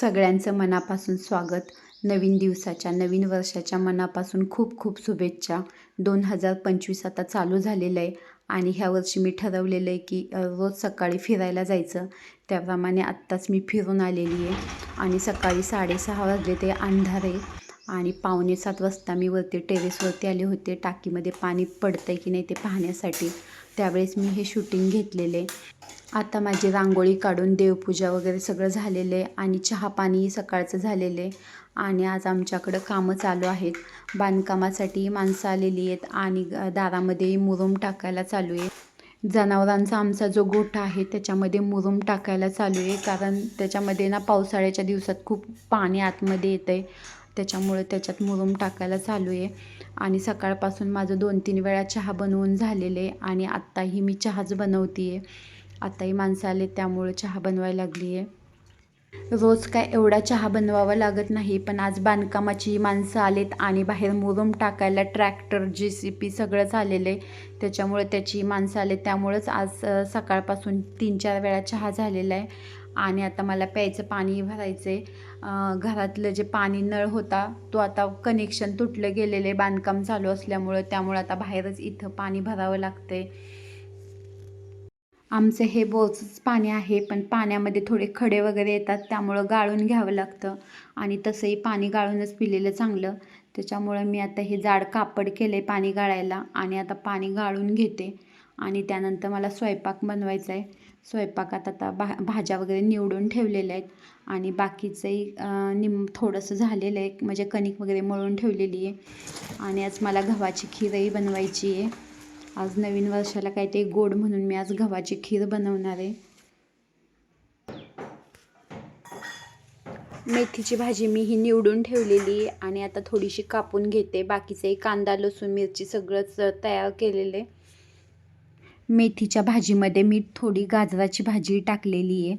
सगळ्यांचं मनापासून स्वागत. नवीन दिवसाच्या नवीन वर्षाच्या मनापासून खूप खूप शुभेच्छा. दोन हजार पंचवीस आता चालू झालेलं आहे आणि ह्या वर्षी मी ठरवलेलं आहे की रोज सकाळी फिरायला जायचं. त्याप्रमाणे आत्ताच मी फिरून आलेली आहे आणि सकाळी साडेसहा वाजले ते अंधार आहे आणि पावणे सात वाजता मी वरती टेरेसवरती आले होते. टाकीमध्ये पाणी पडतं आहे की नाही ते पाहण्यासाठी. त्यावेळेस मी हे शूटिंग घेतलेले आता माझी रांगोळी काढून देवपूजा वगैरे सगळं झालेलं आहे आणि चहा पाणीही सकाळचं झालेलं आहे. आणि आज आमच्याकडं कामं चालू आहेत. बांधकामासाठी माणसं आलेली आहेत आणि ग- दारामध्ये मुरुम टाकायला चालू आहे. जनावरांचा आमचा जो गोठा आहे त्याच्यामध्ये मुरुम टाकायला चालू आहे. कारण त्याच्यामध्ये ना पावसाळ्याच्या दिवसात खूप पाणी आतमध्ये येतं आहे त्याच्यामुळे त्याच्यात मुरुम टाकायला चालू आहे. आणि सकाळपासून माझं दोन तीन वेळा चहा बनवून झालेलं आहे. आणि आत्ताही मी चहाच बनवते आहे आताही माणसं आले त्यामुळं चहा बनवायला लागली आहे रोज काय एवढा चहा बनवावा लागत नाही पण आज बांधकामाची माणसं आलेत आणि बाहेर मुरुम टाकायला ट्रॅक्टर जे सी पी सगळंच आलेलं आहे त्याच्यामुळे त्याची माणसं आले त्यामुळंच आज सकाळपासून तीन चार वेळा चहा झालेला आहे आणि आता मला प्यायचं पाणी भरायचं आहे घरातलं जे पाणी नळ होता तो आता कनेक्शन तुटलं गेलेलं आहे बांधकाम चालू असल्यामुळं त्यामुळं आता बाहेरच इथं पाणी भरावं लागतं आहे आमचं हे बोरचंच पाणी आहे पण पाण्यामध्ये थोडे खडे वगैरे येतात त्यामुळं गाळून घ्यावं लागतं. आणि तसंही पाणी गाळूनच पिलेलं चांगलं. त्याच्यामुळं मी आता हे जाड कापड केलं आहे पाणी गाळायला आणि आता पाणी गाळून घेते. आणि त्यानंतर मला स्वयंपाक बनवायचा आहे. स्वयंपाकात आता भा भाज्या वगैरे निवडून ठेवलेल्या आहेत. आणि बाकीचंही निम थोडंसं झालेलं आहे. म्हणजे कणिक वगैरे मळून ठेवलेली आहे. आणि आज मला गव्हाची खीरही बनवायची आहे. आज नवीन वर्षाला काहीतरी गोड म्हणून मी आज गव्हाची खीर बनवणार आहे. मेथीची भाजी मी ही निवडून ठेवलेली आहे आणि आता थोडीशी कापून घेते. बाकीचे कांदा लसूण मिरची सगळंच तयार केलेलं आहे. मेथीच्या भाजीमध्ये मी थोडी गाजराची भाजी टाकलेली आहे.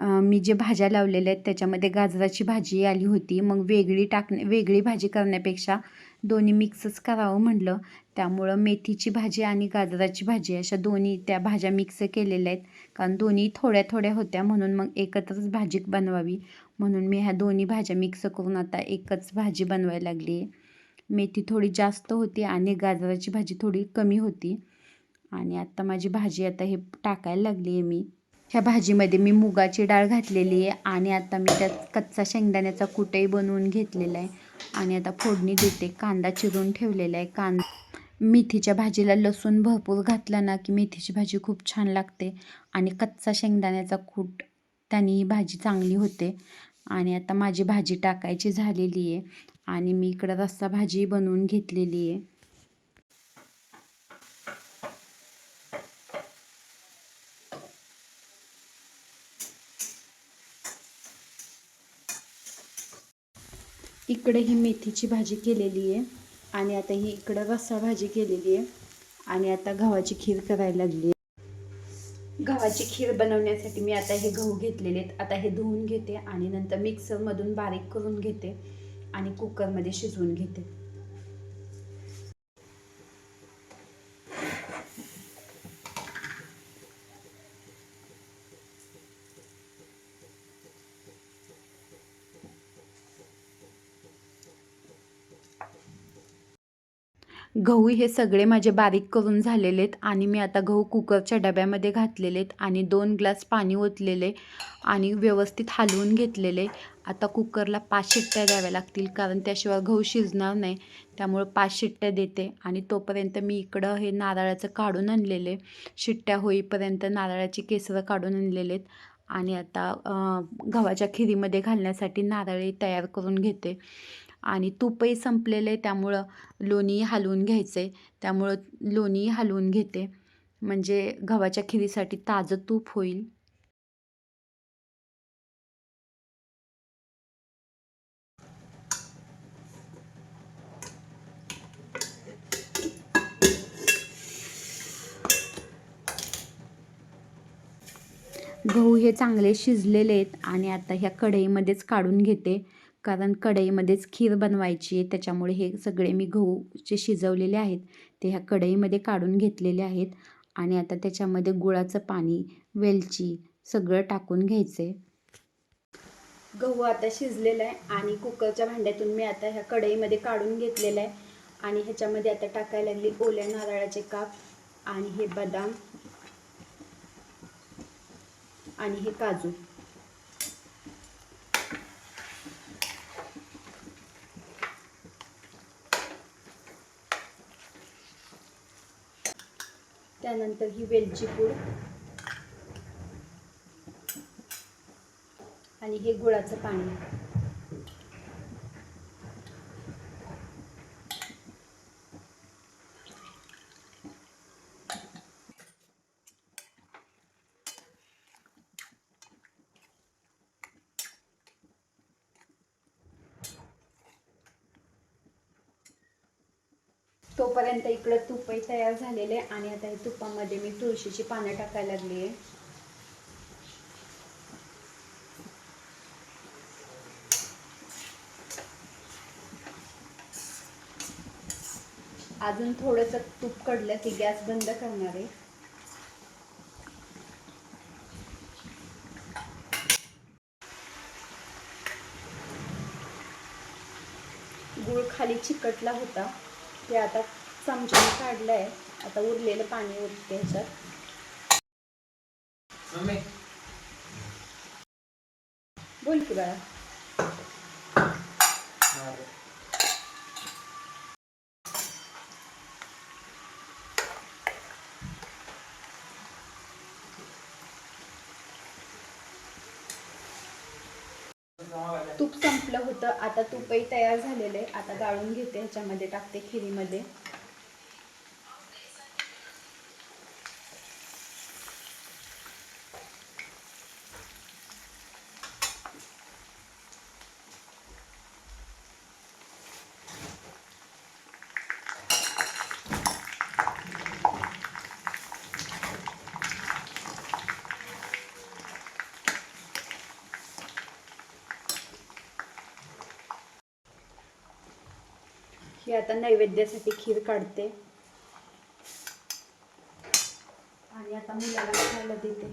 मी जे भाज्या लावलेल्या आहेत त्याच्यामध्ये गाजराची भाजी आली होती. मग वेगळी टाकणे वेगळी भाजी करण्यापेक्षा दोन्ही मिक्सच करावं म्हटलं. त्यामुळं मेथीची भाजी आणि गाजराची भाजी अशा दोन्ही त्या भाज्या मिक्स केलेल्या आहेत. कारण दोन्ही थोड्या थोड्या होत्या म्हणून मग एकत्रच भाजी बनवावी. म्हणून मी ह्या दोन्ही भाज्या मिक्स करून आता एकच भाजी बनवायला लागली आहे. मेथी थोडी जास्त होती आणि गाजराची भाजी थोडी कमी होती. आणि आत्ता माझी भाजी आता हे टाकायला लागली आहे मी. ह्या भाजीमध्ये मी मुगाची डाळ घातलेली आहे आणि आता मी त्यात कच्चा शेंगदाण्याचा कुटही बनवून घेतलेला आहे. आणि आता फोडणी देते. कांदा चिरून ठेवलेला आहे. कांदा मेथीच्या भाजीला लसूण भरपूर घातला ना की मेथीची भाजी खूप छान लागते. आणि कच्चा शेंगदाण्याचा कूट त्याने ही भाजी चांगली होते. आणि आता माझी भाजी टाकायची झालेली आहे. आणि मी इकडं रस्सा भाजी बनवून घेतलेली आहे. इकडे ही मेथीची भाजी केलेली आहे आणि आता ही इकडं रस्सा भाजी केलेली आहे आणि आता गव्हाची खीर करायला लागली आहे. गव्हाची खीर बनवण्यासाठी मी आता हे गहू घेतलेले आहेत. आता हे धुवून घेते आणि नंतर मिक्सरमधून बारीक करून घेते आणि कुकरमध्ये शिजवून घेते. गहू हे सगळे माझे बारीक करून झालेले आहेत आणि मी आता गहू कुकरच्या डब्यामध्ये घातलेले आहेत आणि दोन ग्लास पाणी ओतलेले आणि व्यवस्थित हलवून घेतलेले. आता कुकरला पाच शिट्ट्या द्याव्या लागतील कारण त्याशिवाय गहू शिजणार नाही. त्यामुळं पाच शिट्ट्या देते आणि तोपर्यंत मी इकडं हे नारळाचं काढून आणलेले. शिट्ट्या होईपर्यंत नारळाची केसरं काढून आणलेले आहेत. आणि आता गव्हाच्या खिरीमध्ये घालण्यासाठी नारळी तयार करून घेते. आणि तूपही संपलेलं आहे त्यामुळं लोणी हलवून घ्यायचं. आहे त्यामुळं लोणी हलवून घेते. म्हणजे गव्हाच्या खिरीसाठी ताजं तूप होईल. गहू हे चांगले शिजलेले आहेत आणि आता ह्या कढईमध्येच काढून घेते. कारण कढईमध्येच खीर बनवायची आहे त्याच्यामुळे हे सगळे मी गहू जे शिजवलेले आहेत ते ह्या कढईमध्ये काढून घेतलेले आहेत आणि आता त्याच्यामध्ये गुळाचं पाणी वेलची सगळं टाकून घ्यायचं आहे गहू आता शिजलेला आहे आणि कुकरच्या भांड्यातून मी आता ह्या कढईमध्ये काढून घेतलेला आहे आणि ह्याच्यामध्ये आता टाकायला लागली ओल्या नारळाचे काप आणि हे बदाम आणि हे काजू. त्यानंतर ही वेलची पूड. आणि हे गुळाचं पाणी. तोपर्यंत इकडं तुपही तयार झालेले आहे आणि आता हे तुपामध्ये मी तुळशीची पानं टाकायला लागली आहे. अजून थोडंसं तूप कडलं की गॅस बंद करणार आहे. गूळ खाली चिकटला होता. ते आता चमच्याने काढलं आहे आता उरलेलं पाणी उरते ह्याच्यात. बोल की बाळा. तूप संपलं होतं. आता तूपही तयार झालेलं आहे. आता गाळून घेते ह्याच्यामध्ये टाकते खिरीमध्ये. मी आता नैवेद्यासाठी खीर काढते. आणि आता मुलाला खायला देते.